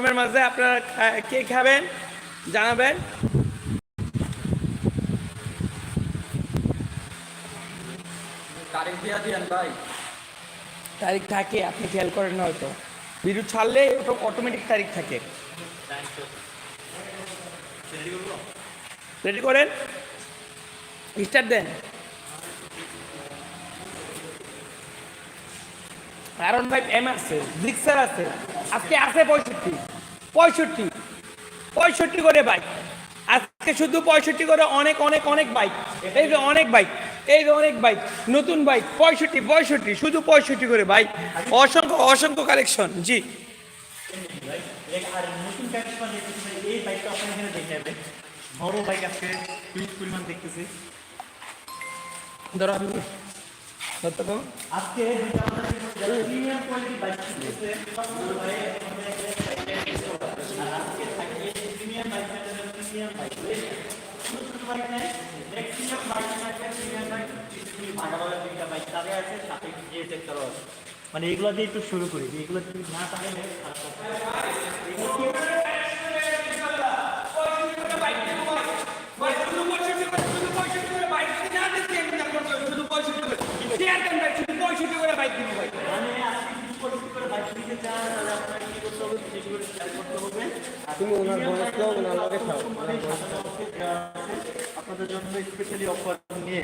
গরমের মাঝে আপনারা কে খাবেন? জানাবেন। তারিখ থাকে আপনি খেয়াল করেন না হয়তো। ভিডিও ছাড়লে ওটা অটোমেটিক তারিখ থাকে। রেডি করেন? স্টার্ট দেন। কারণ ভাই এম আছে ব্রিক্সার আছে। আজকে আছে পঁয়ষট্টি। পঁয়ষট্টি। পঁয়ষট্টি করে বাইক আজকে শুধু পঁয়ষট্টি করে অনেক অনেক অনেক বাইক এই যে অনেক বাইক এই যে অনেক বাইক নতুন বাইক পঁয়ষট্টি পঁয়ষট্টি, শুধু পঁয়ষট্টি করে বাইক অসংখ্য অসংখ্য কালেকশন জি। ধরো আমি আজকে মানে এগুলো দিয়ে একটু শুরু করি এগুলো না তাহলে তুমি ওনার বয়স তো ওনার লগে খাও। আপনাদের জন্য স্পেশালি অফার নিয়ে